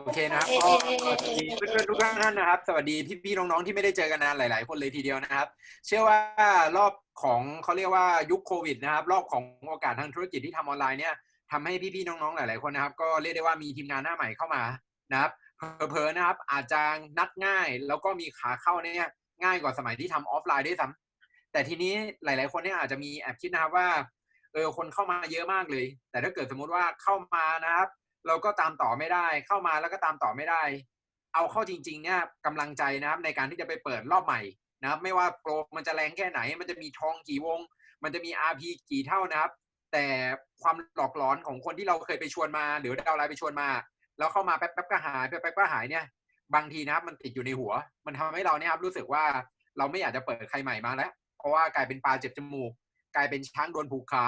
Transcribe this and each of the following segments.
โอเคนะครับก็สวัสดีเพื่อนๆทุกท่านนะครับ สวัสดีพี่ๆน้องๆที่ไม่ได้เจอกันนานหลายๆ คนเลยทีเดียวนะครับ เชื่อว่ารอบของเขาเรียกว่ายุคโควิดนะครับ รอบของโอกาสทางธุรกิจที่ทำออนไลน์เนี่ยทำให้พี่ๆน้องๆหลาย ๆคนนะครับ ก็เรียกได้ว่ามีทีมงานหน้าใหม่เข้ามานะครับเพอๆนะครับ อาจจะนัดง่าย แล้วก็มีขาเข้าเนี่ยง่ายกว่าสมัยที่ทำออฟไลน์ด้วยซ้ำแต่ทีนี้หลาย ๆ คนเนี่ยอาจจะมีแอบคิดนะครับว่าเออคนเข้ามาเยอะมากเลย แต่ถ้าเกิดสมมุติว่าเข้ามานะครับ เราก็ตามต่อไม่ได้ เข้ามาแล้วก็ตามต่อไม่ได้ เอาเข้าจริงๆเนี่ยกำลังใจนะครับในการที่จะไปเปิดรอบใหม่นะครับ ไม่ว่าโปรมันจะแรงแค่ไหน มันจะมีทองกี่วง มันจะมี RP กี่เท่านะครับ แต่ความหลอกหลอนของคนที่เราเคยไปชวนมา หรือดาวไลน์ไปชวนมา แล้วเข้ามาแป๊บๆก็หายแป๊บๆก็หายเนี่ย บางทีนะครับมันติดอยู่ในหัว มันทำให้เราเนี่ยครับรู้สึกว่าเราไม่อยากจะเปิดใครใหม่มาแล้ว เพราะว่ากลายเป็นปลาเจ็บจมูก กลายเป็นช้างโดนผูกขา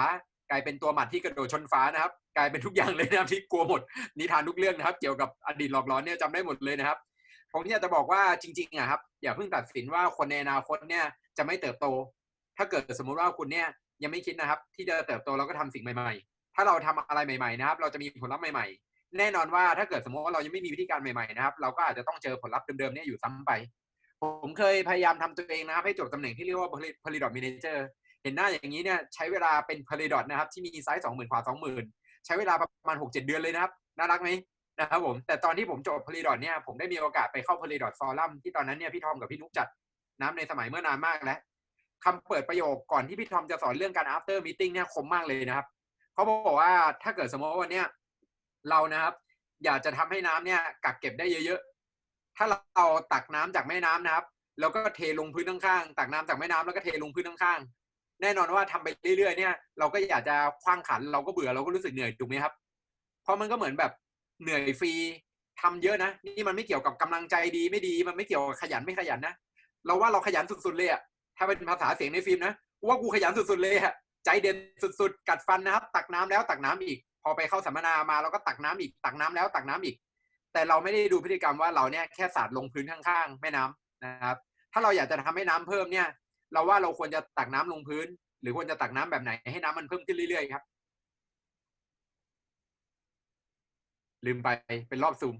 กลายเป็นตัวหมัดที่กระโดดชนฟ้านะครับ กลายเป็นทุกอย่างเลยนะครับที่กลัวหมดนิทานทุกเรื่องนะครับ เกี่ยวกับอดีตหลอกหลอนเนี่ยจำได้หมดเลยนะครับ ผมอยากจะบอกว่าจริงๆอะครับอย่าเพิ่งตัดสินว่าคนในอนาคตเนี่ยจะไม่เติบโต ถ้าเกิดสมมุติว่าคุณเนี่ยยังไม่คิดนะครับ ที่จะเติบโตแล้วก็ทำสิ่งใหม่ ๆ ถ้าเราทำอะไรใหม่ๆนะครับ เราจะมีผลลัพธ์ใหม่ๆ แน่นอนว่าถ้าเกิดสมมติว่าเรายังไม่มีวิธีการใหม่ๆนะครับ เราก็อาจจะต้องเจอผลลัพธ์เดิมๆเนี่ยอยู่ซ้ำไป ผมเคยพยายามทำตัวเองนะครับให้จบตำแหน่งที่เรียกว่า Polydot Manager เห็นหน้าอย่างนี้เนี่ยใช้เวลาเป็น Polydot นะครับที่มีไซส์สองหมื่นขวาสองหมื่นใช้เวลาประมาณหกเจ็ดเดือนเลยนะครับน่ารักไหมนะครับผมแต่ตอนที่ผมจบ Polydot เนี่ยผมได้มีโอกาสไปเข้า Polydot Forum ที่ตอนนั้นเนี่ยพี่ทอมกับพี่นุ๊กจัดน้ำในสมัยเมื่อนานมากแล้วคำเปิดประโยคก่อนที่พี่ทอมจะสอนเรื่องการ after meeting เนี่ยคมมากเลยนะครับเขาบอกว่าถ้าเกิดสมมติว่าวันเนี้ยเรานะครับ อยากจะทำให้น้ำเนี่ยกักเก็บได้เยอะๆ ถ้าเราตักน้ำจากแม่น้ำนะครับ แล้วก็เทลงพื้นข้างๆตักน้ำจากแม่น้ำแล้วก็เทลงพื้นข้างๆ แน่นอนว่าทำไปเรื่อยๆเนี่ย เราก็อยากจะคว้างขัน เราก็เบื่อเราก็รู้สึกเหนื่อยถูกไหมครับ เพราะมันก็เหมือนแบบเหนื่อยฟรีทำเยอะนะนี่มันไม่เกี่ยวกับกำลังใจดีไม่ดีมันไม่เกี่ยวกับขยันไม่ขยันนะเราว่าเราขยันสุดๆเลยอะถ้าเป็นภาษาเสียงในฟิล์มนะว่ากูขยันสุดๆเลยอะใจเด็ดสุดๆ กัดฟันนะครับ ตักน้ำแล้วตักน้ำอีก พอไปเข้าสัมมนามาเราก็ตักน้ำอีก ตักน้ำแล้วตักน้ำอีก แต่เราไม่ได้ดูพฤติกรรมว่าเราเนี่ยแค่สาดลงพื้นข้างๆแม่น้ำนะครับ ถ้าเราอยากจะทำให้น้ำเพิ่มเนี่ย เราว่าเราควรจะตักน้ำลงพื้น หรือควรจะตักน้ำแบบไหนให้น้ำมันเพิ่มขึ้นเรื่อยๆครับ ลืมไปเป็นรอบซูม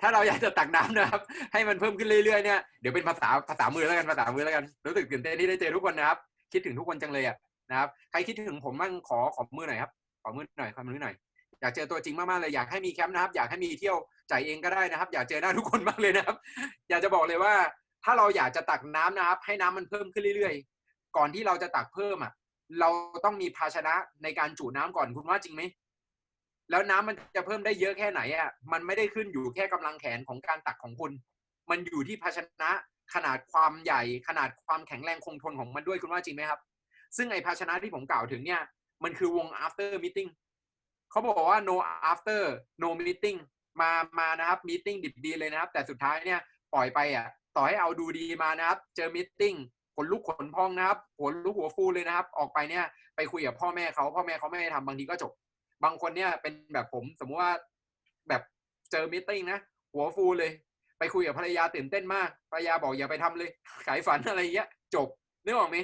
ถ้าเราอยากจะตักน้ำนะครับ ให้มันเพิ่มขึ้นเรื่อยๆเนี่ยเดี๋ยวเป็นภาษาภาษามือแล้วกันภาษามือแล้วกันรู้สึกตื่นเต้นที่ได้เจอทุกคนนะครับ คิดถึงทุกคนจังเลยอะนะครับ ใครคิดถึงผมบ้างขอขอมือหน่อยครับขอมือหน่อยขอมือหน่อยอยากเจอตัวจริงมากๆเลยอยากให้มีแคมป์นะครับ อยากให้มีเที่ยวจ่ายเองก็ได้นะครับ อยากเจอหน้าทุกคนมากเลยนะครับ อยากจะบอกเลยว่า ถ้าเราอยากจะตักน้ำนะครับ ให้น้ำมันเพิ่มขึ้นเรื่อยๆ ก่อนที่เราจะตักเพิ่มอะ เราต้องมีภาชนะในการจุน้ำก่อนคุณว่าจริงไหมแล้วน้ำมันจะเพิ่มได้เยอะแค่ไหนอะมันไม่ได้ขึ้นอยู่แค่กำลังแขนของการตักของคุณ มันอยู่ที่ภาชนะขนาดความใหญ่ ขนาดความแข็งแรงคงทนของมันด้วยคุณว่าจริงไหมครับ ซึ่งไอภาชนะที่ผมกล่าวถึงเนี่ย มันคือวง after meeting เขาบอกว่า no after no meeting มามานะครับ meeting ดิบดีเลยนะครับ แต่สุดท้ายเนี่ยปล่อยไปอะ ต่อให้เอาดูดีมานะครับ เจอ meeting ขนลุกขนพองนะครับหัวลุกหัวฟูเลยนะครับ ออกไปเนี่ยไปคุยกับพ่อแม่เขาพ่อแม่เขาไม่ให้ทำบางทีก็จบ บางคนเนี่ยเป็นแบบผมสมมุติว่าแบบเจอมิ팅นะหัวฟูเลย ไปคุยกับภรรยาตื่นเต้นมากภรรยาบอกอย่าไปทำเลย ขายฝันอะไรเงี้ยจบนึกออกไหม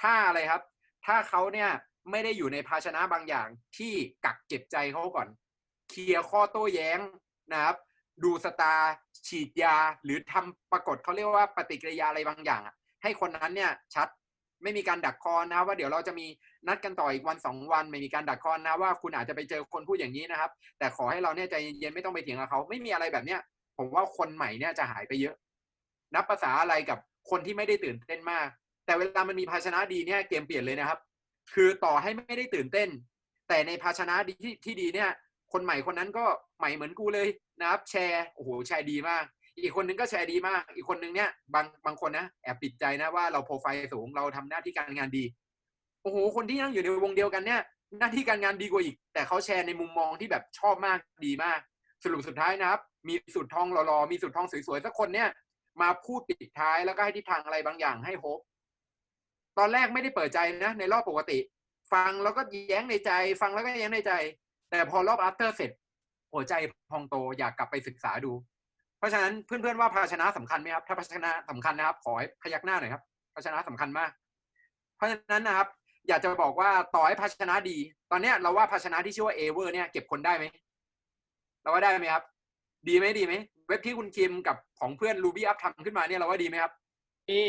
ถ้าอะไรครับ ถ้าเขาเนี่ยไม่ได้อยู่ในภาชนะบางอย่างที่กักเก็บใจเขาก่อน เคลียร์ข้อโต้แย้งนะครับ ดูสตาร์ฉีดยา หรือทำปรากฏเขาเรียกว่าปฏิกิริยาอะไรบางอย่างให้คนนั้นเนี่ยชัดไม่มีการดักคอนะว่าเดี๋ยวเราจะมีนัดกันต่ออีกวันสองวัน ไม่มีการดักคอนะว่าคุณอาจจะไปเจอคนพูดอย่างนี้นะครับ แต่ขอให้เราเนี่ยใจเย็นๆไม่ต้องไปเถียงกับเขาไม่มีอะไรแบบเนี้ยผมว่าคนใหม่เนี่ยจะหายไปเยอะ นับภาษาอะไรกับคนที่ไม่ได้ตื่นเต้นมาก แต่เวลามันมีภาชนะดีเนี่ยเกมเปลี่ยนเลยนะครับ คือต่อให้ไม่ได้ตื่นเต้น แต่ในภาชนะดีที่ที่ดีเนี่ย คนใหม่คนนั้นก็ใหม่เหมือนกูเลยนะครับ แชร์โอ้โหแชร์ดีมาก อีกคนนึงก็แชร์ดีมาก อีกคนนึงเนี่ยบางบางคนนะแอบปิดใจนะว่าเราโปรไฟล์สูงเราทำหน้าที่การงานดีโอ้โหคนที่นั่งอยู่ในวงเดียวกันเนี่ย หน้าที่การงานดีกว่าอีก แต่เขาแชร์ในมุมมองที่แบบชอบมากดีมาก สรุปสุดท้ายนะครับ มีสุดทองหล่อๆมีสุดทองสวยๆสักคนเนี่ย มาพูดปิดท้ายแล้วก็ให้ทิศทางอะไรบางอย่างให้โฮปตอนแรกไม่ได้เปิดใจนะ ในรอบปกติ ฟังแล้วก็แย้งในใจ ฟังแล้วก็แย้งในใจ แต่พอรอบ after เสร็จหัวใจพองโตอยากกลับไปศึกษาดู เพราะฉะนั้นเพื่อนๆว่าภาชนะสำคัญไหมครับ ถ้าภาชนะสำคัญนะครับ ขอให้พยักหน้าหน่อยครับ ภาชนะสำคัญมาก เพราะฉะนั้นนะครับ อยากจะบอกว่าต่อให้ภาชนะดี ตอนเนี้ยเราว่าภาชนะที่ชื่อว่าเอเวอร์เนี่ยเก็บคนได้ไหมเราว่าได้ไหมครับ ดีไหมดีไหมเว็บที่คุณคิมกับของเพื่อน Ruby Up ทำขึ้นมาเนี่ยเราว่าดีไหมครับนี่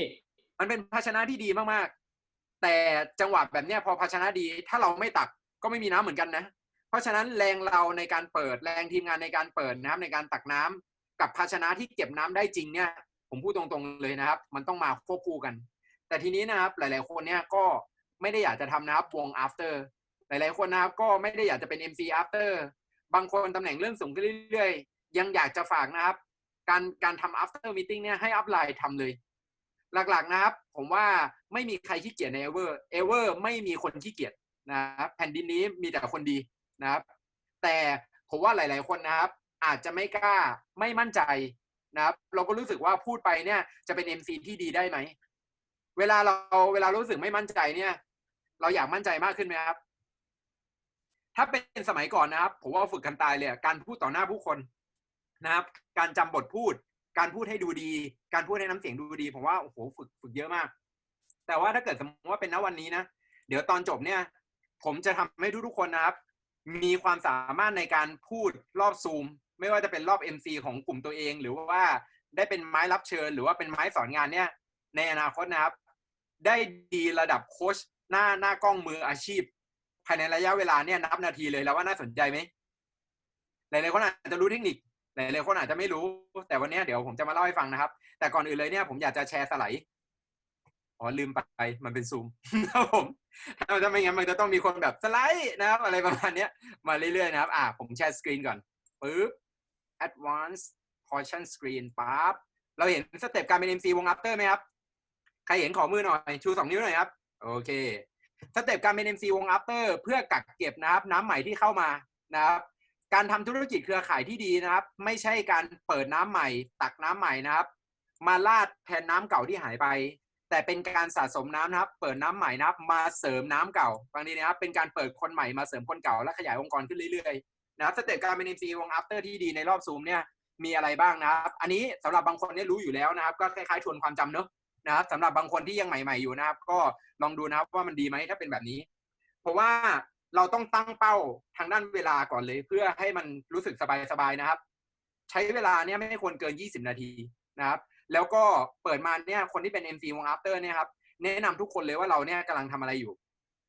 มันเป็นภาชนะที่ดีมากๆ แต่จังหวะแบบเนี้ยพอภาชนะดี ถ้าเราไม่ตักก็ไม่มีน้ำเหมือนกันนะ เพราะฉะนั้นแรงเราในการเปิดแรงทีมงานในการเปิดน้ำในการตักน้ำกับภาชนะที่เก็บน้ำได้จริงเนี่ย ผมพูดตรงๆเลยนะครับ มันต้องมาควบคู่กัน แต่ทีนี้นะครับหลายๆคนเนี่ยก็ไม่ได้อยากจะทำนะครับวง after หลายๆคนนะครับก็ไม่ได้อยากจะเป็น MC after บางคนตำแหน่งเลื่อนสูงขึ้นเรื่อยๆ ยังอยากจะฝากนะครับ การการทำ after meeting เนี่ยให้อัพไลน์ทำเลย หลักๆนะครับ ผมว่าไม่มีใครขี้เกียจใน ever ever ไม่มีคนขี้เกียจนะครับแผ่นดินนี้มีแต่คนดี นะครับ แต่ผมว่าหลาย ๆ คนนะครับ อาจจะไม่กล้าไม่มั่นใจนะครับ เราก็รู้สึกว่าพูดไปเนี่ยจะเป็น MC ที่ดีได้ไหม เวลาเราเวลารู้สึกไม่มั่นใจเนี่ย เราอยากมั่นใจมากขึ้นไหมครับ ถ้าเป็นสมัยก่อนนะครับ ผมว่าฝึกกันตายเลยการพูดต่อหน้าผู้คนนะครับ การจำบทพูด การพูดให้ดูดี การพูดให้น้ำเสียงดูดี ผมว่าโอ้โหฝึกฝึกเยอะมาก แต่ว่าถ้าเกิดสมมติว่าเป็นณวันนี้นะ เดี๋ยวตอนจบเนี่ย ผมจะทำให้ทุกๆคนนะครับ มีความสามารถในการพูดรอบซูม ไม่ว่าจะเป็นรอบ MC ของกลุ่มตัวเอง หรือว่าได้เป็นไม้รับเชิญ หรือว่าเป็นไม้สอนงานเนี่ย ในอนาคตนะครับ ได้ดีระดับโค้ชหน้าหน้ากล้องมืออาชีพ ภายในระยะเวลาเนี่ยนับนาทีเลยแล้วว่าน่าสนใจไหมหลายๆคนอาจจะรู้เทคนิคหลายๆคนอาจจะไม่รู้ แต่วันนี้เดี๋ยวผมจะมาเล่าให้ฟังนะครับ แต่ก่อนอื่นเลยเนี่ยผมอยากจะแชร์สไลด์ อ๋อลืมไปมันเป็นซูมครับผมถ้าไม่งั้นมันจะต้องมีคนแบบสไลด์นะครับ อะไรประมาณนี้มาเรื่อยๆนะครับ อ่าผมแชร์สกรีนก่อนปึ๊บ advanced portion screen ปั๊บเราเห็นสเต็ปการเป็น MC วง after ไหมครับ ใครเห็นขอมือหน่อย ชูสองนิ้วหน่อยครับ โอเค สเต็ปการเป็น MC วง after เพื่อกักเก็บนะครับ น้ำใหม่ที่เข้ามานะครับการทำธุรกิจเครือข่ายที่ดีนะครับ ไม่ใช่การเปิดน้ำใหม่ ตักน้ำใหม่นะครับ มาลาดแทนน้ำเก่าที่หายไป แต่เป็นการสะสมน้ำนะครับ เปิดน้ำใหม่นะครับ มาเสริมน้ำเก่าบางทีนะครับ เป็นการเปิดคนใหม่มาเสริมคนเก่าและขยายองค์กรขึ้นเรื่อยๆนะครับสเต็ปการเป็น MC วง after ที่ดีในรอบซูมเนี่ยมีอะไรบ้างนะครับ อันนี้สำหรับบางคนเนี่ยรู้อยู่แล้วนะครับ ก็คล้ายๆทวนความจำเนอะนะครับสำหรับบางคนที่ยังใหม่ ๆอยู่นะครับ ก็ลองดูนะครับว่ามันดีไหมถ้าเป็นแบบนี้ เพราะว่าเราต้องตั้งเป้าทางด้านเวลาก่อนเลย เพื่อให้มันรู้สึกสบายๆนะครับ ใช้เวลาเนี่ยไม่ควรเกิน 20 นาทีนะครับ แล้วก็เปิดมาเนี่ยคนที่เป็น MC วง after เนี่ยครับแนะนำทุกคนเลยว่าเราเนี่ยกำลังทำอะไรอยู่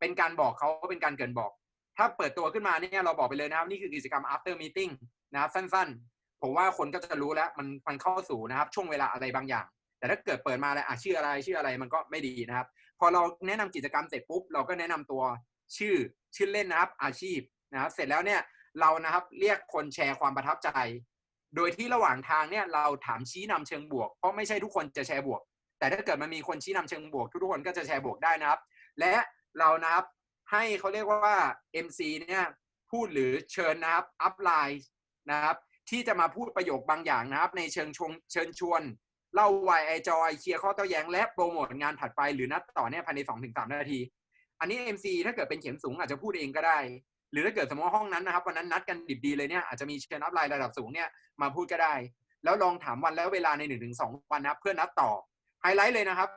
เป็นการบอกเขาเป็นการเกินบอก ถ้าเปิดตัวขึ้นมาเนี่ยเราบอกไปเลยนะครับ นี่คือกิจกรรม after meeting นะครับสั้นๆ ผมว่าคนก็จะรู้แล้วมันมันเข้าสู่นะครับ ช่วงเวลาอะไรบางอย่าง แต่ถ้าเกิดเปิดมาแล้วอะชื่ออะไรชื่ออะไรมันก็ไม่ดีนะครับ พอเราแนะนำกิจกรรมเสร็จปุ๊บเราก็แนะนำตัวชื่อชื่อเล่นนะครับอาชีพนะครับ เสร็จแล้วเนี่ยเรานะครับเรียกคนแชร์ความประทับใจ โดยที่ระหว่างทางเนี่ยเราถามชี้นำเชิงบวก เพราะไม่ใช่ทุกคนจะแชร์บวก แต่ถ้าเกิดมันมีคนชี้นำเชิงบวก ทุกคนก็จะแชร์บวกได้นะครับ และเรานะครับให้เขาเรียกว่า MC เนี่ยพูดหรือเชิญนะครับอัพไลน์นะครับที่จะมาพูดประโยคบางอย่างนะครับ ในเชิงชงเชิญชวนเล่าวายไอจอยเคลียร์ข้อโต้แย้งและโปรโมทงานถัดไปหรือนัดต่อเนี่ยภายใน2อถึงสนาที อันนี้ MC ถ้าเกิดเป็นเข็มสูงอาจจะพูดเองก็ได้ หรือถ้าเกิดสมมติว่าห้องนั้นนะครับวันนั้นนัดกันดิบดีเลยเนี่ยอาจจะมีเชิญอัพไลน์ระดับสูงเนี่ยมาพูดก็ได้ แล้วลองถามวันแล้วเวลาใน1นถึงสวันนะเพื่อนัดต่อไฮไลท์เลยนะครับ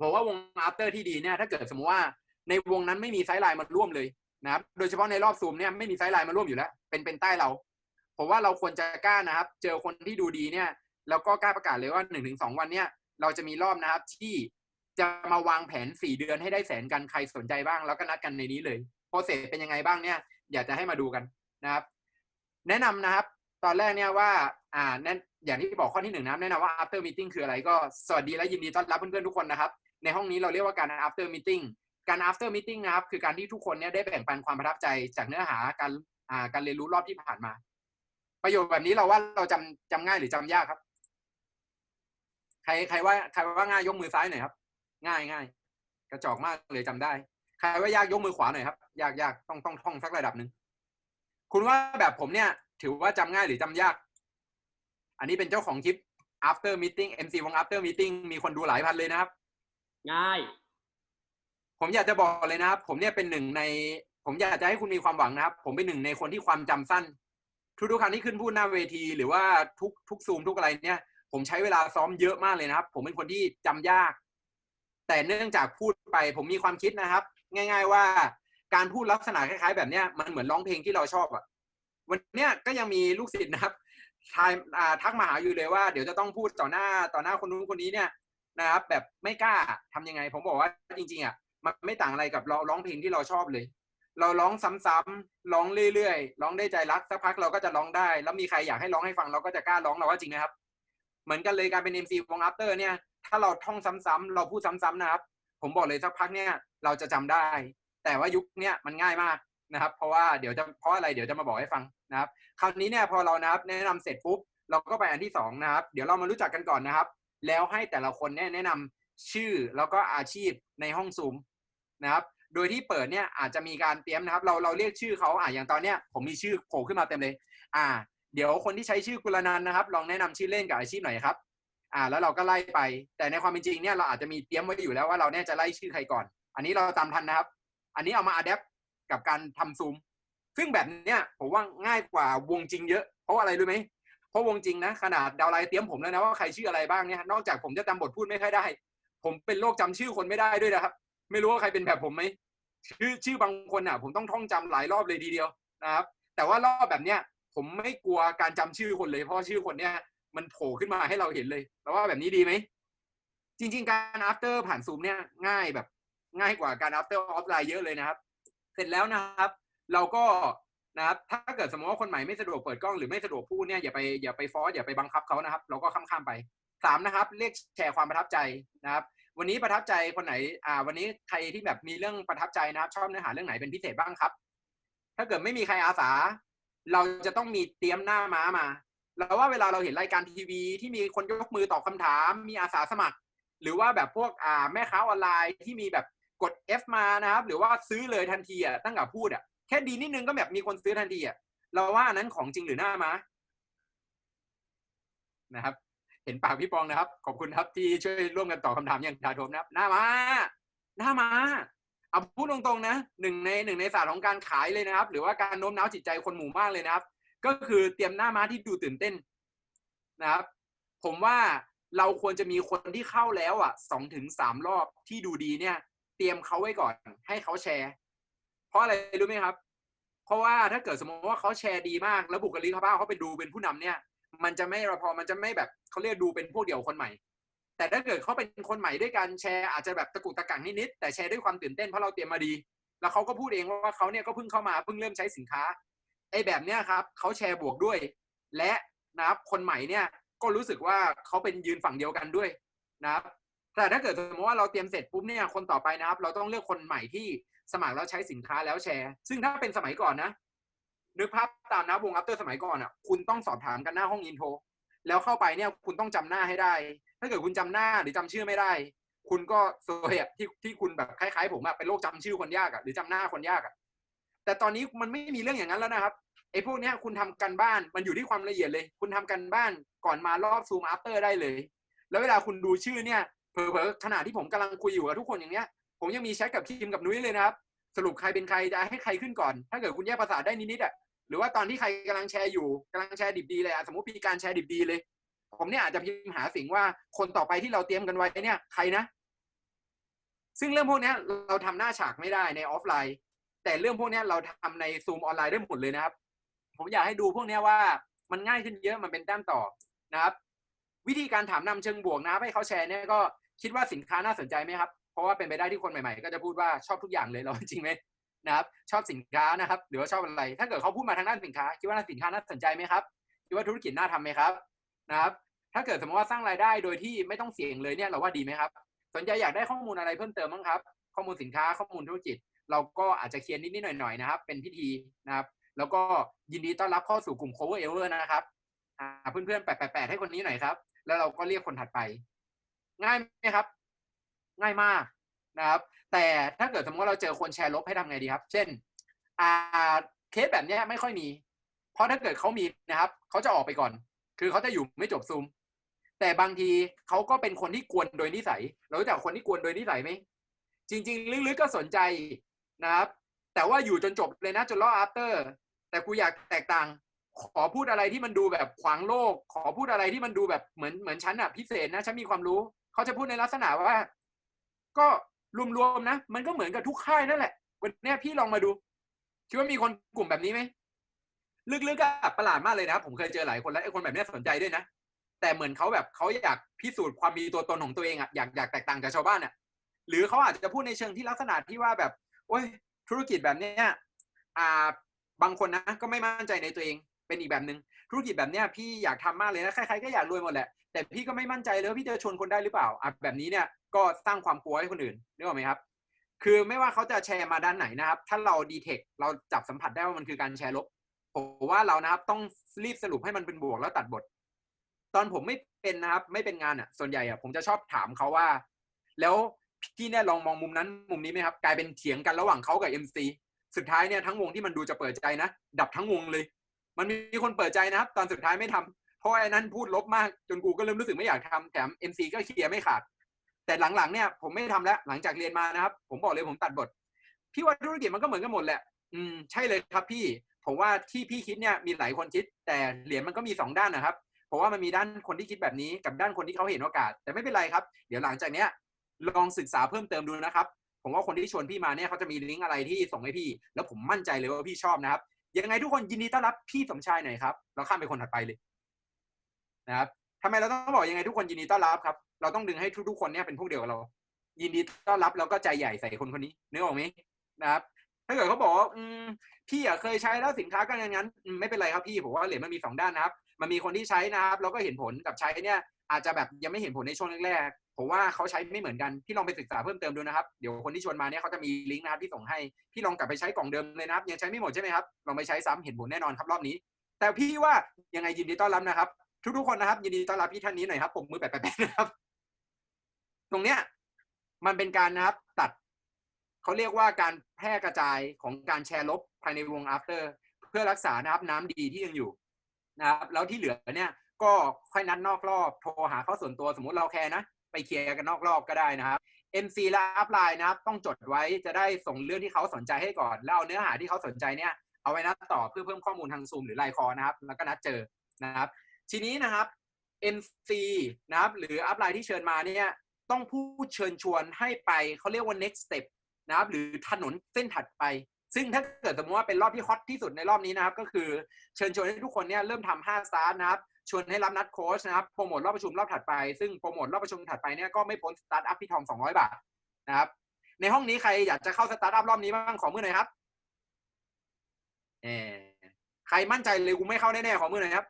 ผมว่าวง after ที่ดีเนี่ยถ้าเกิดสมมติว่าในวงนั้นไม่มีไซด์ไลน์มาร่วมเลยนะครับโดยเฉพาะในรอบซูมเนี่ยไม่มีไซด์ไลน์มาร่วมอยู่แล้ว เป็นเป็นใต้เราผมว่าเราควรจะกล้านะครับ เจอคนที่ดูดีเนี่ยแล้วก็กล้าประกาศเลยว่า1นถึงสวันเนี่ยเราจะมีรอบนะครับที่จะมาวางแผน 4 เดือนให้ได้แสนกันใครสนใจบ้าง แล้วก็นัดกันในนี้เลยโปรเซสเป็นยังไงบ้างเนี่ย อยากจะให้มาดูกันนะครับ แนะนำนะครับ ตอนแรกเนี่ยว่าอ่าแน่อย่างที่บอกข้อที่หนึ่งนะครับแนะนำว่า after meeting คืออะไรก็สวัสดีและยินดีต้อนรับเพื่อนๆทุกคนนะครับ ในห้องนี้เราเรียกว่าการ after meeting การ after meeting นะครับคือการที่ทุกคนเนี่ยได้แบ่งปันความประทับใจจากเนื้อหาการอ่าการเรียนรู้รอบที่ผ่านมา ประโยชน์แบบนี้เราว่าเราจำจำง่ายหรือจำยากครับ ใครใครว่าใครว่าง่ายยกมือซ้ายหน่อยครับ ง่ายง่ายกระจอกมากเลยจำได้ ใครว่ายากยกมือขวาหน่อยครับ ยากยากต้องต้องท่องสักระดับหนึ่งคุณว่าแบบผมเนี่ย ถือว่าจำง่ายหรือจำยาก อันนี้เป็นเจ้าของคลิป after meeting MC วง after meeting มีคนดูหลายพันเลยนะครับ ง่าย ผมอยากจะบอกเลยนะครับ ผมเนี่ยเป็นหนึ่งใน ผมอยากจะให้คุณมีความหวังนะครับ ผมเป็นหนึ่งในคนที่ความจำสั้น ทุกๆครั้งที่ขึ้นพูดหน้าเวที หรือว่าทุกทุกซูมทุกอะไรเนี่ย ผมใช้เวลาซ้อมเยอะมากเลยนะครับ ผมเป็นคนที่จำยาก แต่เนื่องจากพูดไป ผมมีความคิดนะครับ ง่าย ๆ ว่า การพูดลักษณะคล้ายๆ แบบเนี้ยมันเหมือนร้องเพลงที่เราชอบอะวันเนี้ยก็ยังมีลูกศิษย์นะครับทายทักมาหาอยู่เลยว่าเดี๋ยวจะต้องพูดต่อหน้าต่อหน้าคนนู้นคนนี้เนี่ยนะครับ แบบไม่กล้าทำยังไง ผมบอกว่าจริงๆอะมันไม่ต่างอะไรกับเราร้องเพลงที่เราชอบเลย เราร้องซ้ำๆร้องเรื่อยๆร้องได้ใจรักสักพักเราก็จะร้องได้ แล้วมีใครอยากให้ร้องให้ฟังเราก็จะกล้าร้องเราว่าจริงนะครับ เหมือนกันเลยการเป็น MC วง after เนี่ยถ้าเราท่องซ้ำๆเราพูดซ้ำๆนะครับ ผมบอกเลยสักพักเนี่ยเราจะจำได้ แต่ว่ายุคเนี้ยมันง่ายมากนะครับ เพราะว่าเดี๋ยวจะเพราะอะไรเดี๋ยวจะมาบอกให้ฟังนะครับ คราวนี้เนี่ยพอเรานะครับแนะนำเสร็จปุ๊บเราก็ไปอันที่สองนะครับเดี๋ยวเรามารู้จักกันก่อนนะครับ แล้วให้แต่ละคนเนี่ยแนะนำชื่อแล้วก็อาชีพในห้องซูมนะครับโดยที่เปิดเนี่ยอาจจะมีการเตรียมนะครับ เราเราเรียกชื่อเขาอ่าอย่างตอนเนี้ยผมมีชื่อโผล่ขึ้นมาเต็มเลย อ่า เดี๋ยวคนที่ใช้ชื่อกุลนันนะครับ ลองแนะนำชื่อเล่นกับอาชีพหน่อยครับ อ่า แล้วเราก็ไล่ไป แต่ในความเป็นจริงเนี่ยเราอาจจะมีเตรียมไว้อยู่แล้วว่าเราเนี่ยจะไล่ชื่อใครก่อน อันนี้เราตามทันนะครับ อันนี้เอามาอัดแอปกับการทำซูม ซึ่งแบบเนี้ยผมว่าง่ายกว่าวงจริงเยอะ เพราะอะไรรู้ไหมเพราะวงจริงนะ ขนาดดาวไลน์เตรียมผมแล้วนะว่าใครชื่ออะไรบ้างเนี่ยนอกจากผมจะจำบทพูดไม่ค่อยได้ ผมเป็นโรคจำชื่อคนไม่ได้ด้วยนะครับ ไม่รู้ว่าใครเป็นแบบผมไหมชื่อชื่อบางคนอะ ผมต้องท่องจำหลายรอบเลยทีเดียวนะครับ แต่ว่ารอบแบบเนี้ยผมไม่กลัวการจำชื่อคนเลย เพราะชื่อคนเนี้ยมันโผล่ขึ้นมาให้เราเห็นเลย แล้วว่าแบบนี้ดีไหมจริง ๆ การ after ผ่านซูมเนี่ยง่ายแบบ ง่ายกว่าการ after offline เยอะเลยนะครับ เสร็จแล้วนะครับ เราก็นะครับ ถ้าเกิดสมมติว่าคนใหม่ไม่สะดวกเปิดกล้องหรือไม่สะดวกพูดเนี่ยอย่าไปอย่าไปฟอสอย่าไปบังคับเขานะครับ เราก็ข้ามๆไปสามนะครับ เรียกแชร์ความประทับใจนะครับ วันนี้ประทับใจคนไหนอ่า วันนี้ใครที่แบบมีเรื่องประทับใจนะครับ ชอบเนื้อหาเรื่องไหนเป็นพิเศษบ้างครับ ถ้าเกิดไม่มีใครอาสา เราจะต้องมีเตรียมหน้าม้ามาเราว่าเวลาเราเห็นรายการทีวีที่มีคนยกมือตอบคำถาม มีอาสาสมัคร หรือว่าแบบพวกอ่าแม่ค้าออนไลน์ที่มีแบบ กด F มานะครับ หรือว่าซื้อเลยทันทีอะตั้งแต่พูดอะแค่ดีนิดนึงก็แบบมีคนซื้อทันทีอะเราว่าอันนั้นของจริงหรือหน้าม้านะครับ เห็นปากพี่ปองนะครับ ขอบคุณครับที่ช่วยร่วมกันตอบคำถามอย่างถาโถมนะครับ หน้าม้าหน้าม้าเอาพูดตรงๆนะหนึ่งในหนึ่งในศาสตร์ของการขายเลยนะครับ หรือว่าการโน้มน้าวจิตใจคนหมู่มากเลยนะครับ ก็คือเตรียมหน้าม้าที่ดูตื่นเต้นนะครับ ผมว่าเราควรจะมีคนที่เข้าแล้วอะสองถึงสามรอบที่ดูดีเนี่ย เตรียมเขาไว้ก่อน ให้เขาแชร์ เพราะอะไรรู้ไหมครับ เพราะว่าถ้าเกิดสมมติว่าเขาแชร์ดีมาก แล้วบุคลิกภาพเขาเป็นดูเป็นผู้นำเนี่ย มันจะไม่ระพอมันจะไม่แบบเขาเรียกดูเป็นพวกเดียวคนใหม่ แต่ถ้าเกิดเขาเป็นคนใหม่ด้วยกันแชร์อาจจะแบบตะกุกตะกักนิดๆแต่แชร์ด้วยความตื่นเต้นเพราะเราเตรียมมาดี แล้วเขาก็พูดเองว่าเขาเนี่ยก็เพิ่งเข้ามาเพิ่งเริ่มใช้สินค้าไอ้แบบเนี้ยครับเขาแชร์บวกด้วย และนะครับคนใหม่เนี่ยก็รู้สึกว่าเขาเป็นยืนฝั่งเดียวกันด้วยนะครับ แต่ถ้าเกิดสมมติว่าเราเตรียมเสร็จปุ๊บเนี่ยคนต่อไปนะครับ เราต้องเลือกคนใหม่ที่สมัครแล้วใช้สินค้าแล้วแชร์ ซึ่งถ้าเป็นสมัยก่อนนะนึกภาพตามนะวงอัปเตอร์สมัยก่อนอะคุณต้องสอบถามกันหน้าห้องอินโทรแล้วเข้าไปเนี่ยคุณต้องจำหน้าให้ได้ ถ้าเกิดคุณจำหน้าหรือจำชื่อไม่ได้ คุณก็ซวยอะที่ที่คุณแบบคล้ายๆผมอะเป็นโรคจำชื่อคนยากอะหรือจำหน้าคนยากอะแต่ตอนนี้มันไม่มีเรื่องอย่างนั้นแล้วนะครับไอ้พวกเนี้ยคุณทำกันบ้านมันอยู่ที่ความละเอียดเลย คุณทำกันบ้านก่อนมารอบซูมอัปเตอร์ได้เลย แล้วเวลาคุณดูชื่อเนี่ย เผลอๆขณะที่ผมกำลังคุยอยู่กับทุกคนอย่างเนี้ย ผมยังมีแชทกับคิมกับนุ้ยเลยนะครับ สรุปใครเป็นใครจะให้ใครขึ้นก่อน ถ้าเกิดคุณแยกภาษาได้นิดๆอะหรือว่าตอนที่ใครกำลังแชร์อยู่กำลังแชร์ดิบดีเลยอะสมมติมีการแชร์ดิบดีเลย ผมเนี่ยอาจจะพิมพ์หาสิ่งว่าคนต่อไปที่เราเตรียมกันไว้เนี่ยใครนะ ซึ่งเรื่องพวกนี้เราทำหน้าฉากไม่ได้ในออฟไลน์ แต่เรื่องพวกนี้เราทำในซูมออนไลน์ได้หมดเลยนะครับ ผมอยากให้ดูพวกนี้ว่ามันง่ายขึ้นเยอะมันเป็นแต้มต่อนะครับ วิธีการถามนำเชิงบวกนะให้เขาแชร์เนี่ยก็ คิดว่าสินค้าน่าสนใจไหมครับ เพราะว่าเป็นไปได้ที่คนใหม่ๆ ก็จะพูดว่าชอบทุกอย่างเลยเราจริงไหมนะครับชอบสินค้านะครับ หรือว่าชอบอะไร ถ้าเกิดเขาพูดมาทางด้านสินค้า คิดว่าสินค้าน่าสนใจไหมครับคิดว่าธุรกิจน่าทำไหมครับนะครับ ถ้าเกิดสมมติว่าสร้างรายได้โดยที่ไม่ต้องเสี่ยงเลยเนี่ยเราว่าดีไหมครับ สนใจอยากได้ข้อมูลอะไรเพิ่มเติมบ้างครับ ข้อมูลสินค้าข้อมูลธุรกิจ เราก็อาจจะเขียนนิดๆหน่อยๆนะครับ เป็นพิธีนะครับ แล้วก็ยินดีต้อนรับเข้าสู่กลุ่ม cover ever นะครับอ่าเพื่อนๆแปะๆให้คนนี้หน่อยครับ แล้วเราก็เรียกคนถัดไป ง่ายไหมครับ ง่ายมากนะครับ แต่ถ้าเกิดสมมติว่าเราเจอคนแชร์ลบให้ทำไงดีครับ เช่นอ่าเคสแบบเนี้ยไม่ค่อยมี เพราะถ้าเกิดเขามีนะครับเขาจะออกไปก่อน คือเขาจะอยู่ไม่จบซูม แต่บางทีเขาก็เป็นคนที่กวนโดยนิสัย เรารู้จักคนที่กวนโดยนิสัยไหมจริง ๆ ลึกๆก็สนใจนะครับ แต่ว่าอยู่จนจบเลยนะจนรอ after แต่กูอยากแตกต่าง ขอพูดอะไรที่มันดูแบบขวางโลก ขอพูดอะไรที่มันดูแบบเหมือนเหมือนฉันอะพิเศษนะฉันมีความรู้ เขาจะพูดในลักษณะว่า ก็รวมๆนะ มันก็เหมือนกับทุกค่ายนั่นแหละ วันนี้พี่ลองมาดู คิดว่ามีคนกลุ่มแบบนี้ไหมลึกๆอะประหลาดมากเลยนะผมเคยเจอหลายคนแล้วไอ้คนแบบนี้สนใจด้วยนะแต่เหมือนเขาแบบเขาอยากพิสูจน์ความมีตัวตนของตัวเองอะอยากอยากแตกต่างจากชาวบ้านอะหรือเขาอาจจะพูดในเชิงที่ลักษณะที่ว่าแบบ โอ้ยธุรกิจแบบเนี้ยอ่าบางคนนะก็ไม่มั่นใจในตัวเองเป็นอีกแบบหนึ่งธุรกิจแบบเนี้ยพี่อยากทำมากเลยนะใครๆก็อยากรวยหมดแหละ แต่พี่ก็ไม่มั่นใจเลยว่าพี่จะชนคนได้หรือเปล่าอะแบบนี้เนี่ยก็สร้างความกลัวให้คนอื่นนึกออกไหมครับ คือไม่ว่าเขาจะแชร์มาด้านไหนนะครับ ถ้าเราดีเทคเราจับสัมผัสได้ว่ามันคือการแชร์ลบผมว่าเรานะครับต้องรีบสรุปให้มันเป็นบวกแล้วตัดบท ตอนผมไม่เป็นนะครับ ไม่เป็นงานอะ ส่วนใหญ่อะผมจะชอบถามเขาว่า แล้วพี่เนี่ยลองมองมุมนั้นมุมนี้ไหมครับ กลายเป็นเถียงกันระหว่างเขากับเอ็มซีสุดท้ายเนี่ยทั้งวงที่มันดูจะเปิดใจนะ ดับทั้งวงเลย มันมีคนเปิดใจนะครับ ตอนสุดท้ายไม่ทำ เพราะไอ้นั้นพูดลบมากจนกูก็เริ่มรู้สึกไม่อยากทำแถมเอ็มซีก็เคลียร์ไม่ขาด แต่หลังๆเนี่ยผมไม่ทำแล้ว หลังจากเรียนมานะครับ ผมบอกเลยผมตัดบท พี่ว่าธุรกิจมันก็เหมือนกันหมดแหละ อืมใช่เลยครับพี่ ผมว่าที่พี่คิดเนี่ยมีหลายคนคิด แต่เหรียญมันก็มีสองด้านนะครับเพราะว่ามันมีด้านคนที่คิดแบบนี้กับด้านคนที่เขาเห็นโอกาส แต่ไม่เป็นไรครับ เดี๋ยวหลังจากเนี้ยลองศึกษาเพิ่มเติมดูนะครับ ผมว่าคนที่ชวนพี่มาเนี่ยเขาจะมีลิงก์อะไรที่ส่งให้พี่ แล้วผมมั่นใจเลยว่าพี่ชอบนะครับ ยังไงทุกคนยินดีต้อนรับพี่สมชายหน่อยครับ เราข้ามไปคนถัดไปเลย นะครับทำไมเราต้องบอกยังไงทุกคนยินดีต้อนรับครับ เราต้องดึงให้ทุกๆคนเนี่ยเป็นพวกเดียวกับเรา ยินดีต้อนรับแล้วก็ใจใหญ่ใส่คนคนนี้นึกออกไหมนะครับ ถ้าเกิดเขาบอกว่าอืมพี่อะเคยใช้แล้วสินค้าก็อย่างนั้นไม่เป็นไรครับพี่ผมว่าเหรียญมันมีสองด้านนะครับ มันมีคนที่ใช้นะครับแล้วก็เห็นผลกับใช้เนี่ย อาจจะแบบยังไม่เห็นผลในช่วงแรกๆผมว่าเขาใช้ไม่เหมือนกันพี่ลองไปศึกษาเพิ่มเติมดูนะครับเดี๋ยวคนที่ชวนมาเนี่ยเขาจะมีลิงก์นะครับที่ส่งให้พี่ลองกลับไปใช้กล่องเดิมเลยนะครับ ยังใช้ไม่หมดใช่ไหมครับลองไปใช้ซ้ำเห็นผลแน่นอนครับรอบนี้ แต่พี่ว่ายังไงยินดีต้อนรับนะครับ ทุกๆคนนะครับยินดีต้อนรับพี่ท่านนี้หน่อยครับผมมือแปะๆนะครับ ตรงเนี้ยมันเป็นการนะครับตัดเขาเรียกว่าการแพร่กระจายของการแชร์ลบภายในวง after เพื่อรักษานะครับน้ำดีที่ยังอยู่นะครับ แล้วที่เหลือเนี่ย ก็ค่อยนัดนอกรอบโทรหาเขาส่วนตัวสมมุติเราแคร์นะ ไปเคลียร์กันนอกรอบก็ได้นะครับ MC และอัพไลน์นะครับ ต้องจดไว้จะได้ส่งเรื่องที่เขาสนใจให้ก่อน แล้วเอาเนื้อหาที่เขาสนใจเนี่ยเอาไว้นัดต่อเพื่อเพิ่มข้อมูลทางซูมหรือไลน์คอนะครับ แล้วก็นัดเจอนะครับ ทีนี้นะครับ MC นะครับหรืออัพไลน์ที่เชิญมาเนี่ยต้องพูดเชิญชวนให้ไปเขาเรียกว่า next step นะครับหรือถนนเส้นถัดไป ซึ่งถ้าเกิดสมมติว่าเป็นรอบที่ฮอตที่สุดในรอบนี้นะครับ ก็คือเชิญชวนให้ทุกคนเนี่ยเริ่มทำห้าสตาร์ทนะครับชวนให้รับนัดโค้ชนะครับโปรโมทรอบประชุมรอบถัดไปซึ่งโปรโมทรอบประชุมถัดไปเนี่ยก็ไม่พ้นสตาร์ทอัพพี่ทอง 200 บาทนะครับ ในห้องนี้ใครอยากจะเข้าสตาร์ทอัพรอบนี้บ้างขอมือหน่อยครับเออ ใครมั่นใจเลยกูไม่เข้าแน่ๆขอมือหน่อยครับ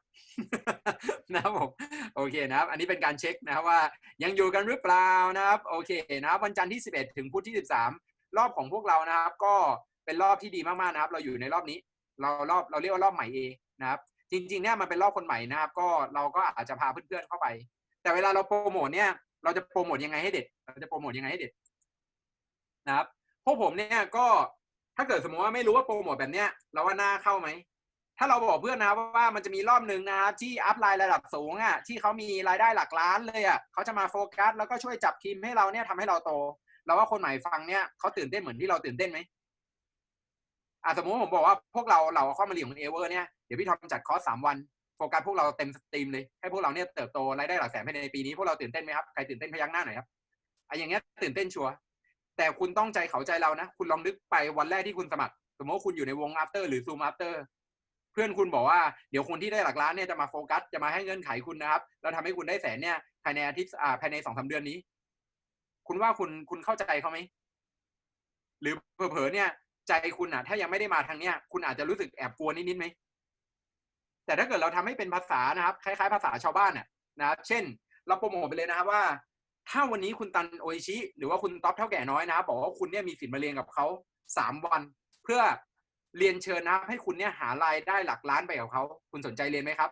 นะครับผมโอเคนะครับ อันนี้เป็นการเช็คนะครับว่ายังอยู่กันหรือเปล่านะครับ โอเคนะครับวันจันทร์ที่ 11 ถึงพุธที่ 13 รอบของพวกเรานะครับ ก็เป็นรอบที่ดีมากๆนะครับ เราอยู่ในรอบนี้ เรารอบเราเรียกว่ารอบใหม่เอนะครับ จริงๆเนี่ยมันเป็นรอบคนใหม่นะครับ ก็เราก็อาจจะพาเพื่อนๆเข้าไป แต่เวลาเราโปรโมทเนี่ย เราจะโปรโมทยังไงให้เด็ด เราจะโปรโมทยังไงให้เด็ดนะครับพวกผมเนี่ยก็ถ้าเกิดสมมติว่าไม่รู้ว่าโปรโมทแบบเนี้ยเราว่าน่าเข้าไหม ถ้าเราบอกเพื่อนนะว่ามันจะมีรอบหนึ่งนะครับที่อัพไลน์ระดับสูงอะที่เขามีรายได้หลักล้านเลยอะเขาจะมาโฟกัสแล้วก็ช่วยจับทีมให้เราเนี่ยทำให้เราโต เราว่าคนใหม่ฟังเนี่ยเขาตื่นเต้นเหมือนที่เราตื่นเต้นไหมอะสมมติผมบอกว่าพวกเราเราเข้ามาเรียนของเอเวอร์เนี่ยเดี๋ยวพี่ทอมจัดคอร์สสามวันโฟกัสพวกเราเต็มสตรีมเลยให้พวกเราเนี่ยเติบโตรายได้หลักแสนภายในปีนี้พวกเราตื่นเต้นไหมครับใครตื่นเต้นพยักหน้าหน่อยครับไอ้อย่างเงี้ยตื่นเต้นชัวร์แต่คุณต้องใจเขาใจเรานะ คุณลองนึกไปวันแรกที่คุณสมัคร สมมติว่าคุณอยู่ในวง after หรือ zoom after เพื่อนคุณบอกว่าเดี๋ยวคนที่ได้หลักล้านเนี่ยจะมาโฟกัสจะมาให้เงื่อนไขคุณนะครับ แล้วทำให้คุณได้แสนเนี่ยภายในอาทิตย์อ่าภายในสองสาเดือนนี้ คุณว่าคุณคุณเข้าใจเขาไหมหรือเผลอๆเนี่ย ใจคุณอะ ถ้ายังไม่ได้มาทางเนี้ย คุณอาจจะรู้สึกแอบกลัวนิดๆไหมแต่ถ้าเกิดเราทำให้เป็นภาษานะครับ คล้ายๆ ภาษาชาวบ้านน่ะนะครับ เช่น เราโปรโมทไปเลยนะครับว่า ถ้าวันนี้คุณตันโอชิ หรือว่าคุณท็อปเท่าแก่น้อยนะครับบอกว่าคุณเนี่ยมีสิทธิ์มาเรียนกับเขาสามวัน เพื่อ เรียนเชิญนะครับให้คุณเนี่ยหารายได้หลักล้านไปกับเขาคุณสนใจเรียนไหมครับ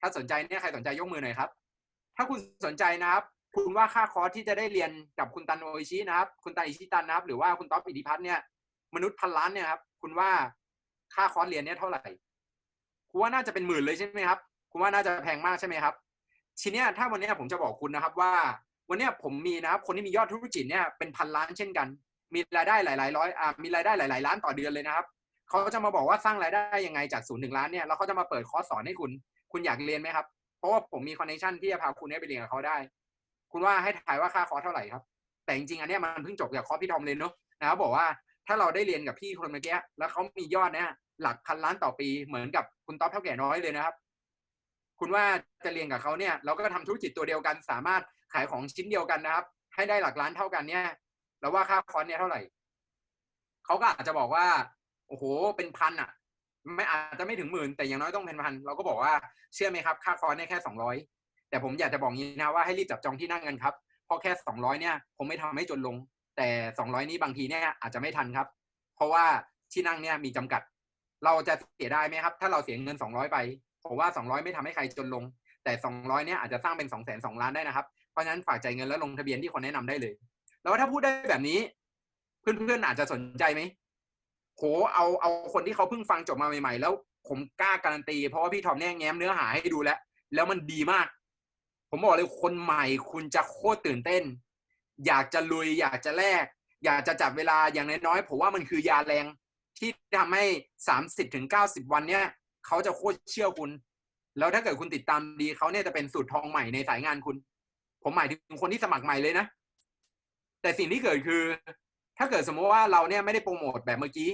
ถ้าสนใจเนี่ยใครสนใจยกมือหน่อยครับ ถ้าคุณสนใจนะครับ คุณว่าค่าคอร์สที่จะได้เรียนกับคุณตันโออิชินะครับ คุณตันอิชิตันนะครับ หรือว่าคุณท็อปอิทธิพัฒน์เนี่ยมนุษย์พันล้านเนี่ยครับคุณว่าค่าคอร์สเรียนเนี่ยเท่าไหร่คุณว่าน่าจะเป็นหมื่นเลยใช่ไหมครับคุณว่าน่าจะแพงมากใช่ไหมครับ ทีเนี้ยถ้าวันนี้ผมจะบอกคุณนะครับว่า วันนี้ผมมีนะครับคนที่มียอดธุรกิจเนี่ยเป็นพันล้านเช่นกัน มีรายได้หลายๆร้อยอ่ามีรายได้หลาย ๆ ล้านต่อเดือนเลยนะครับ เขาจะมาบอกว่าสร้างรายได้ยังไงจากศูนย์ถึงล้านเนี่ยแล้วเขาจะมาเปิดคอร์สสอนให้คุณ คุณอยากเรียนไหมครับ เพราะว่าผมมีคอนเนคชั่นที่จะพาคุณไปเรียนกับเขาได้ คุณว่าให้ถ่ายว่าค่าคอร์สเท่าไหร่ครับ แต่จริงๆอันนี้มันเพิ่งจบจากคอร์สพี่ทอมเลยเนาะนะครับบอกว่าถ้าเราได้เรียนกับพี่คนเมื่อกี้แล้วเขามียอดเนี่ยหลักพันล้านต่อปีเหมือนกับคุณต๊อบเท่าแก่น้อยเลยนะครับ คุณว่าจะเรียนกับเขาเนี่ยเราก็ทำธุรกิจตัวเดียวกัน สามารถขายของชิ้นเดียวกันนะครับ ให้ได้หลักล้านเท่ากันเนี่ยแล้วว่าค่าคอร์สเนี่ยเท่าไหร่เขาก็อาจจะบอกว่า อ้โหเป็นพันอะ ไม่อาจจะไม่ถึงหมื่นแต่อย่างน้อยต้องเป็นพันเราก็บอกว่าเชื่อไหมครับ ค่าคอร์สเนี่ยแค่สองร้อยแต่ผมอยากจะบอกงี้นะว่าให้รีบจับจองที่นั่งกันครับเพราะแค่สองร้อยเนี่ยคงไม่ทำให้จนลง แต่สองร้อยนี้บางทีเนี่ยอาจจะไม่ทันครับ เพราะว่าที่นั่งเนี่ยมีจำกัด เราจะเสียได้ไหมครับ ถ้าเราเสียเงินสองร้อยไปผมว่าสองร้อยไม่ทำให้ใครจนลง แต่สองร้อยเนี่ยอาจจะสร้างเป็นสองแสนสองล้านได้นะครับเพราะฉะนั้นฝากจ่ายเงินแล้วลงทะเบียนที่คนแนะนำได้เลย แล้วถ้าพูดได้แบบนี้ เพื่อนๆอาจจะสนใจไหม โหเอาเอาคนที่เขาเพิ่งฟังจบมาใหม่ๆ แล้วผมกล้าการันตี เพราะว่าพี่ทอมเนี่ยแง้มเนื้อหาให้ดูแล้ว แล้วมันดีมาก ผมบอกเลยคนใหม่คุณจะโคตรตื่นเต้น อยากจะลุย อยากจะแลกอยากจะจับเวลาอย่างน้อยๆผมว่ามันคือยาแรงที่ทำให้สามสิบถึงเก้าสิบวันเนี่ยเขาจะโคตรเชื่อคุณ แล้วถ้าเกิดคุณติดตามดีเขาเนี่ยจะเป็นสูตรทองใหม่ในสายงานคุณ ผมหมายถึงคนที่สมัครใหม่เลยนะ แต่สิ่งที่เกิดคือ ถ้าเกิดสมมติว่าเราเนี่ยไม่ได้โปรโมทแบบเมื่อกี้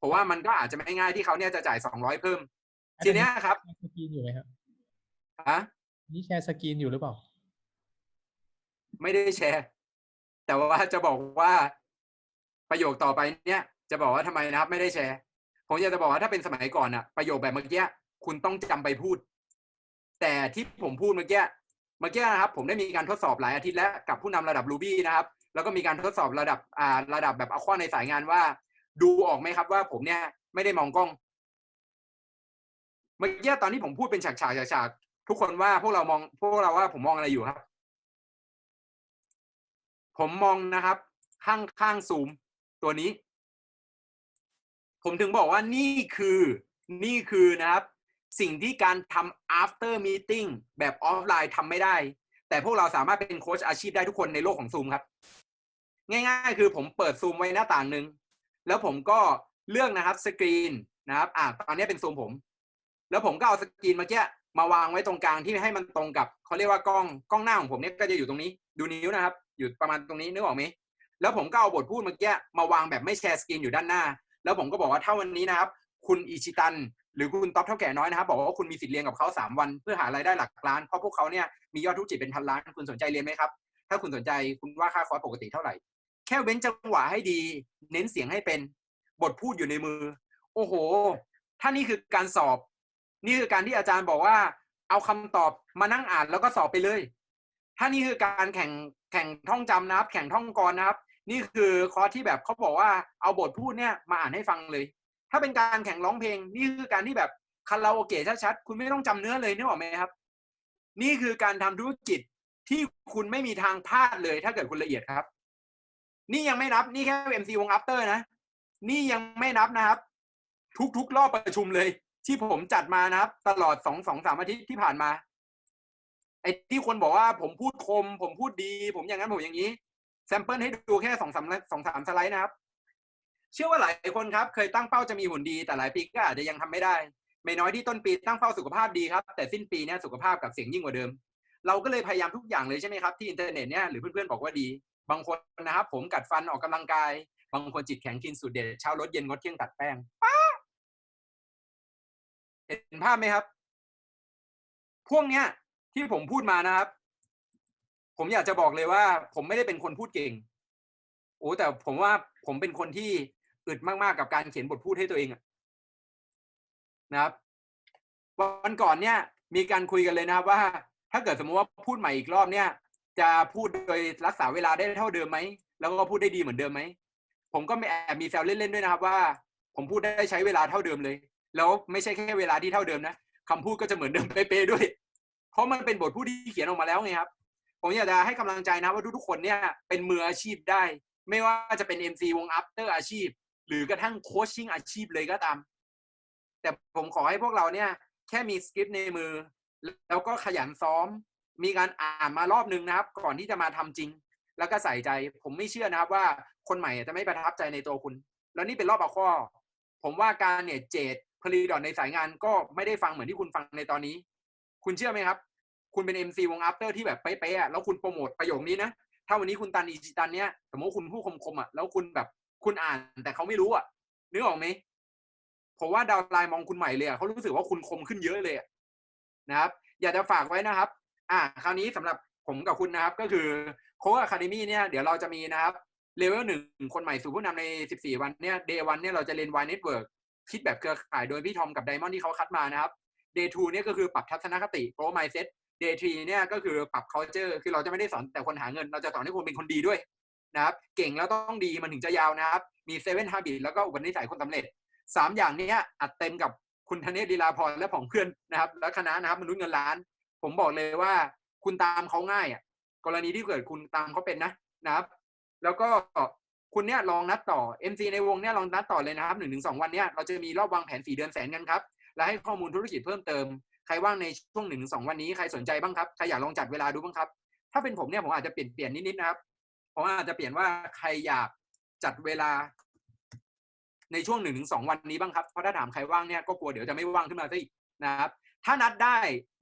ผมว่ามันก็อาจจะไม่ง่ายที่เขาเนี่ยจะจ่ายสองร้อยเพิ่ม ทีเนี้ยครับแชร์สกรีนอยู่ไหมครับฮะนี่แชร์สกรีนอยู่หรือเปล่า ไม่ได้แชร์ แต่ว่าจะบอกว่าประโยคต่อไปเนี่ย จะบอกว่าทำไมนะครับ ไม่ได้แชร์ผมอยากจะบอกว่าถ้าเป็นสมัยก่อนอะประโยคแบบเมื่อกี้คุณต้องจำไปพูด แต่ที่ผมพูดเมื่อกี้เมื่อกี้นะครับ ผมได้มีการทดสอบหลายอาทิตย์แล้วกับผู้นำระดับ Ruby นะครับ แล้วก็มีการทดสอบระดับอ่าระดับแบบเอาข้อในสายงานว่า ดูออกไหมครับว่าผมเนี่ยไม่ได้มองกล้อง เมื่อกี้ตอนที่ผมพูดเป็นฉากๆฉากทุกคนว่าพวกเรามองพวกเราว่าผมมองอะไรอยู่ครับ ผมมองนะครับ ข้างข้างซูมตัวนี้ ผมถึงบอกว่านี่คือนี่คือนะครับ สิ่งที่การทำ after meeting แบบออฟไลน์ทำไม่ได้ แต่พวกเราสามารถเป็นโค้ชอาชีพได้ทุกคนในโลกของซูมครับ ง่าย ๆ คือผมเปิดซูมไว้หน้าต่างหนึ่งแล้วผมก็เลือกนะครับสกรีนนะครับอ่าตอนนี้เป็นซูมผม แล้วผมก็เอาสกรีนเมื่อกี้มาวางไว้ตรงกลางที่ให้มันตรงกับเขาเรียกว่ากล้องกล้องหน้าของผมเนี่ยก็จะอยู่ตรงนี้ ดูนิ้วนะครับ อยู่ประมาณตรงนี้นึกออกไหมแล้วผมก็เอาบทพูดเมื่อกี้มาวางแบบไม่แชร์สกรีนอยู่ด้านหน้า แล้วผมก็บอกว่าถ้าวันนี้นะครับ คุณอิชิตัน หรือคุณต๊อบเท่าแก่น้อยนะครับบอกว่าคุณมีสิทธิ์เรียนกับเขาสามวันเพื่อหารายได้หลักล้านเพราะพวกเขาเนี่ยมียอดธุรกิจเป็นพันล้านคุณสนใจเรียนไหมครับถ้าคุณสนใจคุณว่าค่าคอร์สปกติเท่าไหร่ แค่เว้นจังหวะให้ดี เน้นเสียงให้เป็นบทพูดอยู่ในมือ โอ้โห ถ้านี่คือการสอบ นี่คือการที่อาจารย์บอกว่า เอาคำตอบมานั่งอ่านแล้วก็สอบไปเลย ถ้านี่คือการแข่งแข่งท่องจำนะครับ แข่งท่องกรนะครับ นี่คือคอร์สที่แบบเขาบอกว่าเอาบทพูดเนี่ยมาอ่านให้ฟังเลย ถ้าเป็นการแข่งร้องเพลง นี่คือการที่แบบคาราโอเกะชัดๆคุณไม่ต้องจำเนื้อเลยนึกออกไหมครับ นี่คือการทำธุรกิจที่คุณไม่มีทางพลาดเลย ถ้าเกิดคุณละเอียดครับ นี่ยังไม่นับ นี่แค่ MC วง after นะ นี่ยังไม่นับนะครับ ทุกๆรอบประชุมเลย ที่ผมจัดมานะครับ ตลอดสองสองสามอาทิตย์ที่ผ่านมา ไอ้ที่คนบอกว่าผมพูดคม ผมพูดดี ผมอย่างนั้นผมอย่างนี้แซมเปิลให้ดูแค่สองสามสองสามสไลด์นะครับ เชื่อว่าหลายคนครับ เคยตั้งเป้าจะมีหุ่นดี แต่หลายปีก็อาจจะยังทำไม่ได้ ไม่น้อยที่ต้นปีตั้งเป้าสุขภาพดีครับ แต่สิ้นปีเนี่ยสุขภาพกับเสียงยิ่งกว่าเดิม เราก็เลยพยายามทุกอย่างเลยใช่ไหมครับที่อินเทอร์เน็ตเนี่ยหรือเพื่อนๆบอกว่าดี บางคนนะครับ ผมกัดฟันออกกำลังกาย บางคนจิตแข็งกินสูตรเด็ดเช้ารถเย็นงดเที่ยงตัดแป้งป้าเห็นภาพไหมครับ พวกเนี้ย ที่ผมพูดมานะครับ ผมอยากจะบอกเลยว่า ผมไม่ได้เป็นคนพูดเก่งโอ้แต่ผมว่าผมเป็นคนที่อึดมากๆกับการเขียนบทพูดให้ตัวเองนะครับ วันก่อนเนี่ย มีการคุยกันเลยนะครับว่า ถ้าเกิดสมมติว่าพูดใหม่อีกรอบเนี่ย จะพูดโดยรักษาเวลาได้เท่าเดิมไหม แล้วก็พูดได้ดีเหมือนเดิมไหม ผมก็แอบมีแซวเล่นๆด้วยนะครับว่า ผมพูดได้ใช้เวลาเท่าเดิมเลย แล้วไม่ใช่แค่เวลาที่เท่าเดิมนะคำพูดก็จะเหมือนเดิมเป๊ะๆด้วย เพราะมันเป็นบทพูดที่เขียนออกมาแล้วไงครับ ผมอยากจะให้กำลังใจนะว่าทุกๆคนเนี่ยเป็นมืออาชีพได้ ไม่ว่าจะเป็น MC วง After อาชีพ หรือกระทั่งโคชชิ่งอาชีพเลยก็ตาม แต่ผมขอให้พวกเราเนี่ยแค่มีสคริปต์ในมือ แล้วก็ขยันซ้อม มีการอ่านมารอบนึงนะครับ ก่อนที่จะมาทำจริง แล้วก็ใส่ใจ ผมไม่เชื่อนะครับว่าคนใหม่จะไม่ประทับใจในตัวคุณ แล้วนี่เป็นรอบเอาข้อ ผมว่าการเนี่ยเจดผลิตดอนในสายงานก็ไม่ได้ฟังเหมือนที่คุณฟังในตอนนี้ คุณเชื่อไหมครับ คุณเป็น MC วง After ที่แบบเป๊ะๆแล้วคุณโปรโมทประโยคนี้นะถ้าวันนี้คุณตันอีจิตันเนี่ยสมมติคุณพูดคมๆอะแล้วคุณแบบคุณอ่านแต่เขาไม่รู้อะนึกออกไหมผมว่าดาวไลน์มองคุณใหม่เลยอะเขารู้สึกว่าคุณคมขึ้นเยอะเลยนะครับ อยากจะฝากไว้นะครับ อ่าคราวนี้สำหรับผมกับคุณนะครับ ก็คือโค้ชอะคาเดมี่เนี่ยเดี๋ยวเราจะมีนะครับเลเวลหนึ่งคนใหม่สู่ผู้นำใน 14 วันเนี่ยเดย์วันเนี่ยเราจะเรียนวายเน็ตเวิร์กคิดแบบเครือข่ายโดยพี่ทอมกับไดมอนด์ที่เขาคัดมานะครับเดย์ทูเนี่ยก็คือปรับทัศนคติโปรไมเซ็ตเดย์ทรีเนี่ยก็คือปรับ culture คือเราจะไม่ได้สอนแต่คนหาเงิน เราจะสอนให้คนเป็นคนดีด้วยนะครับ เก่งแล้วต้องดีมันถึงจะยาวนะครับ มีเซเว่นฮาบิตแล้วก็อุปนิสัยคนสำเร็จสามอย่างเนี้ยอัดเต็มกับคุณธเนศดีลาพรและผองเพื่อนนะครับ และคณะนะครับมนุษย์เงินล้าน ผมบอกเลยว่าคุณตามเขาง่ายอะ กรณีที่เกิดคุณตามเขาเป็นนะนะครับ แล้วก็คุณเนี่ยลองนัดต่อ MC ในวงเนี่ยลองนัดต่อเลยนะครับหนึ่งถึงสองวันเนี่ยเราจะมีรอบวางแผนสี่เดือนแสนกันครับ และให้ข้อมูลธุรกิจเพิ่มเติม ใครว่างในช่วงหนึ่งถึงสองวันนี้ใครสนใจบ้างครับใครอยากลองจัดเวลาดูบ้างครับ ถ้าเป็นผมเนี่ยผมอาจจะเปลี่ยนเปลี่ยนนิดๆนะครับผมอาจจะเปลี่ยนว่าใครอยากจัดเวลาในช่วงหนึ่งถึงสองวันนี้บ้างครับ เพราะถ้าถามใครว่างเนี่ยก็กลัวเดี๋ยวจะไม่ว่างขึ้นมาซะอีกนะครับ ถ้านัดได้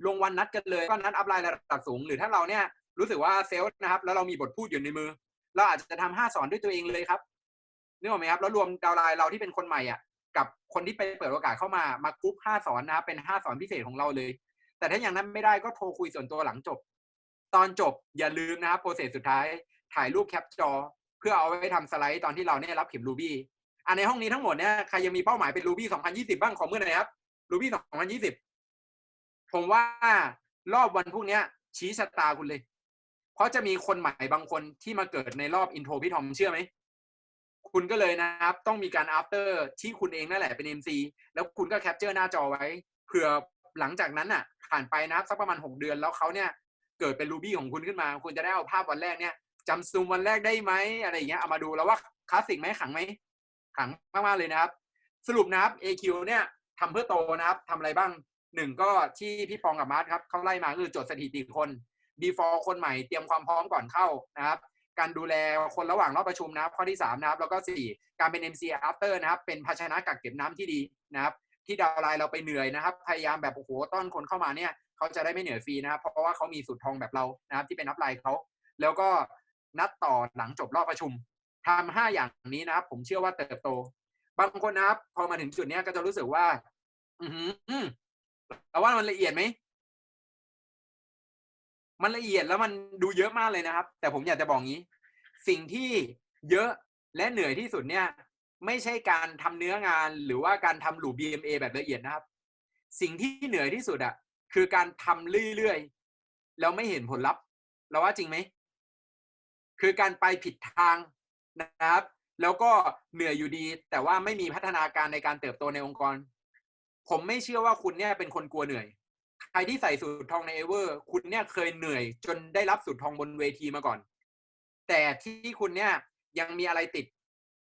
ลงวันนัดกันเลยก็นัดอัพไลน์ระดับสูง หรือถ้าเราเนี่ยรู้สึกว่าเซลล์นะครับ แล้วเรามีบทพูดอยู่ในมือ เราอาจจะทำห้าสอนด้วยตัวเองเลยครับนึกออกไหมครับ แล้วรวมดาวไลน์เราที่เป็นคนใหม่อะกับคนที่ไปเปิดโอกาสเข้ามามากรุ๊ปห้าสอนนะครับเป็นห้าสอนพิเศษของเราเลย แต่ถ้าอย่างนั้นไม่ได้ก็โทรคุยส่วนตัวหลังจบ ตอนจบอย่าลืมนะครับโปรเซสสุดท้ายถ่ายรูปแคปจอ เพื่อเอาไว้ทำสไลด์ตอนที่เราเนี่ยรับเข็มรูบี้อันในห้องนี้ทั้งหมดเนี่ยใครยังมีเป้าหมายเป็นรูบี้2020 บ้างของเมื่อไหร่ครับรูบี้2020 ผมว่ารอบวันพวกเนี้ยชี้ชะตาคุณเลย เพราะจะมีคนใหม่บางคนที่มาเกิดในรอบอินโทรพี่ทอมเชื่อไหมคุณก็เลยนะครับ ต้องมีการ after ที่คุณเองนั่นแหละเป็น MC แล้วคุณก็แคปเจอร์หน้าจอไว้เผื่อหลังจากนั้นอะ ผ่านไปนะครับสักประมาณ 6 เดือนแล้วเขาเนี่ยเกิดเป็นรูบี้ของคุณขึ้นมา คุณจะได้เอาภาพวันแรกเนี่ยจำซูมวันแรกได้ไหมอะไรอย่างเงี้ยเอามาดูแล้วว่าคลาสสิกไหมขังไหมขังมากๆเลยนะครับ สรุปนะครับ AQ เนี่ยทำเพื่อโตนะครับทำอะไรบ้าง หนึ่งก็ที่พี่ปองกับมาร์ทครับเขาไล่มาคือจดสถิติคน before คนใหม่เตรียมความพร้อมก่อนเข้านะครับ การดูแลคนระหว่างรอบประชุมนะครับ ข้อที่ 3 นะครับ แล้วก็ 4 การเป็น MC after นะครับ เป็นภาชนะกักเก็บน้ำที่ดีนะครับ ที่ดาวไลน์เราไปเหนื่อยนะครับ พยายามแบบโอ้โหต้อนคนเข้ามาเนี่ยเขาจะได้ไม่เหนื่อยฟรีนะครับ เพราะว่าเขามีสูตรทองแบบเรานะครับที่เป็นนับไลน์เขาแล้วก็นัดต่อหลังจบรอบประชุมทำห้าอย่างนี้นะครับ ผมเชื่อว่าเติบโต บางคนนะครับ พอมาถึงจุดนี้ก็จะรู้สึกว่า อื แต่ว่ามันละเอียดไหมมันละเอียดแล้วมันดูเยอะมากเลยนะครับ แต่ผมอยากจะบอกงี้ สิ่งที่เยอะและเหนื่อยที่สุดเนี่ย ไม่ใช่การทำเนื้องานหรือว่าการทำหลู BMA แบบละเอียดนะครับ สิ่งที่เหนื่อยที่สุดอะคือการทำเรื่อยๆแล้วไม่เห็นผลลัพธ์เราว่าจริงไหมคือการไปผิดทางนะครับ แล้วก็เหนื่อยอยู่ดี แต่ว่าไม่มีพัฒนาการในการเติบโตในองค์กร ผมไม่เชื่อว่าคุณเนี่ยเป็นคนกลัวเหนื่อย ใครที่ใส่สูตรทองในเอเวอร์ คุณเนี่ยเคยเหนื่อย จนได้รับสูตรทองบนเวทีมาก่อน แต่ที่คุณเนี่ยยังมีอะไรติด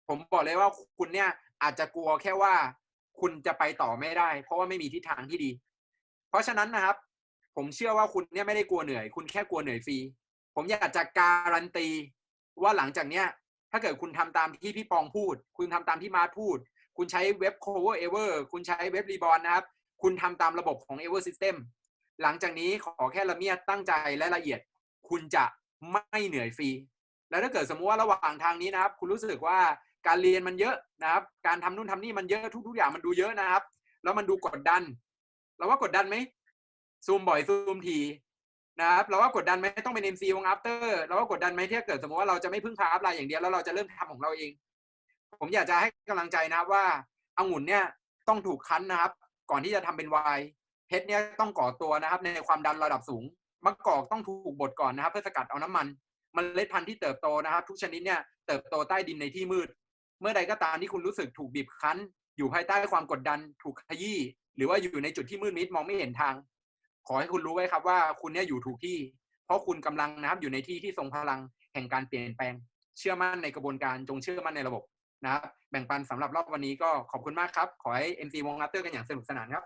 ผมบอกเลยว่าคุณเนี่ยอาจจะกลัวแค่ว่าคุณจะไปต่อไม่ได้ เพราะว่าไม่มีทิศทางที่ดี เพราะฉะนั้นนะครับ ผมเชื่อว่าคุณเนี่ยไม่ได้กลัวเหนื่อย คุณแค่กลัวเหนื่อยฟรี ผมอยากจะการันตีว่าหลังจากเนี้ยถ้าเกิดคุณทำตามที่พี่ปองพูด คุณทำตามที่มาร์ทพูด คุณใช้เว็บ cover ever คุณใช้เว็บรีบอ n นะครับ คุณทำตามระบบของ ever system หลังจากนี้ขอแค่ละเมียดตั้งใจและละเอียด คุณจะไม่เหนื่อยฟรี แล้วถ้าเกิดสมมติว่าระหว่างทางนี้นะครับ คุณรู้สึกว่าการเรียนมันเยอะนะครับ การทำนู่นทำนี่มันเยอะทุกๆอย่างมันดูเยอะนะครับ แล้วมันดูกดดัน เราว่ากดดันไหมซูมบ่อยซูมทีนะครับเราว่ากดดันไหมต้องเป็น MC วง after เราว่ากดดันไหมที่เกิดสมมติว่าเราจะไม่พึ่งพาอัพไลน์อย่างเดียวแล้วเราจะเริ่มทำของเราเอง ผมอยากจะให้กำลังใจนะว่าองุ่นเนี่ยต้องถูกคั้นนะครับ ก่อนที่จะทำเป็นไวน์เพชรเนี่ยต้องก่อตัวนะครับ ในความดันระดับสูงมะกอกต้องถูกบดก่อนนะครับ เพื่อสกัดเอาน้ำมันมเมล็ดพันธุ์ที่เติบโตนะครับ ทุกชนิดเนี่ยเติบโตใต้ดินในที่มืด เมื่อใดก็ตามที่คุณรู้สึกถูกบีบคั้น อยู่ภายใต้ความกดดันถูกขยี้หรือว่าอยู่ในจุดที่มืดมิดมองไม่เห็นทาง ขอให้คุณรู้ไว้ครับว่าคุณเนี่ยอยู่ถูกที่ เพราะคุณกำลังนะครับอยู่ในที่ที่ทรงพลังแห่งการเปลี่ยนแปลง เชื่อมั่นในกระบวนการจงเชื่อมั่นในระบบ นะครับ แบ่งปันสำหรับรอบวันนี้ก็ขอบคุณมากครับ ขอให้ MC วงอัตเตอร์กันอย่างสนุกสนานครับ